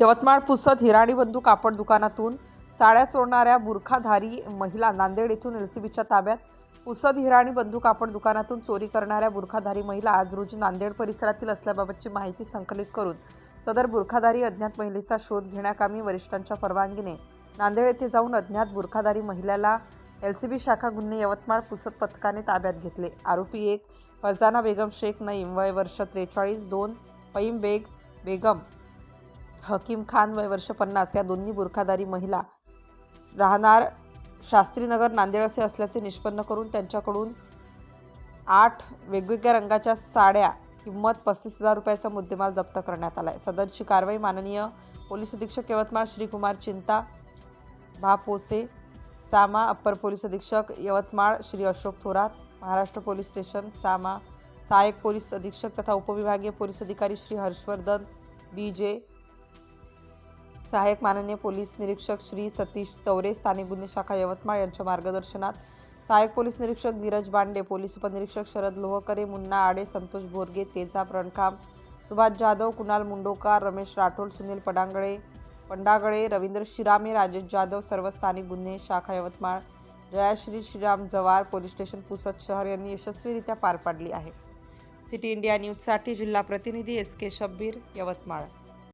यवतमाळ पुसद हिराणी बंधू कापड दुकानातून साड्या चोरणाऱ्या बुरखाधारी महिला नांदेड येथून एल सी बीच्या ताब्यात पुसद हिराणी बंधू कापड दुकानातून चोरी करणाऱ्या बुरखाधारी महिला आज रोजी नांदेड परिसरातील असल्याबाबतची माहिती संकलित करून सदर बुरखाधारी अज्ञात महिलेचा शोध घेण्याकामी वरिष्ठांच्या परवानगीने नांदेड येथे जाऊन अज्ञात बुरखाधारी महिलेला एल सी बी शाखा गुन्हे यवतमाळ पुसद पथकाने ताब्यात घेतले. आरोपी एक फरजाना बेगम शेख नईम वय वर्ष त्रेचाळीस दोन पैम बेग बेगम हकीम खान वय वर्ष पन्नास या दोन्ही बुरखादारी महिला राहणार शास्त्रीनगर नांदेड असे असल्याचे निष्पन्न करून त्यांच्याकडून आठ वेगवेगळ्या रंगाच्या साड्या किंमत पस्तीस हजार रुपयाचा मुद्देमाल जप्त करण्यात आला आहे सदरची कारवाई माननीय पोलीस अधीक्षक यवतमाळ श्रीकुमार चिंता भापोसे सामा अप्पर पोलीस अधीक्षक यवतमाळ श्री अशोक थोरात महाराष्ट्र पोलीस स्टेशन सामा सहाय्यक पोलीस अधीक्षक तथा उपविभागीय पोलीस अधिकारी श्री हर्षवर्धन बी जे सहाय्यक माननीय पोलीस निरीक्षक श्री सतीश चौरे स्थानिक गुन्हे शाखा यवतमाळ यांच्या मार्गदर्शनात सहाय्यक पोलीस निरीक्षक धीरज बांडे पोलीस उपनिरीक्षक शरद लोहकरे मुन्ना आडे संतोष बोरगे तेजा प्रणकाम सुभाष जाधव कुणाल मुंडोकार रमेश राठोड सुनील पडांगळे पंडागळे रवींद्र शिरामे राजेश जाधव सर्व स्थानिक गुन्हे शाखा यवतमाळ जयाश्री श्रीराम जवार पोलीस स्टेशन पुसद शहर यांनी यशस्वीरित्या पार पाडली आहे. सिटी इंडिया न्यूजसाठी जिल्हा प्रतिनिधी एस के शब्बीर यवतमाळ.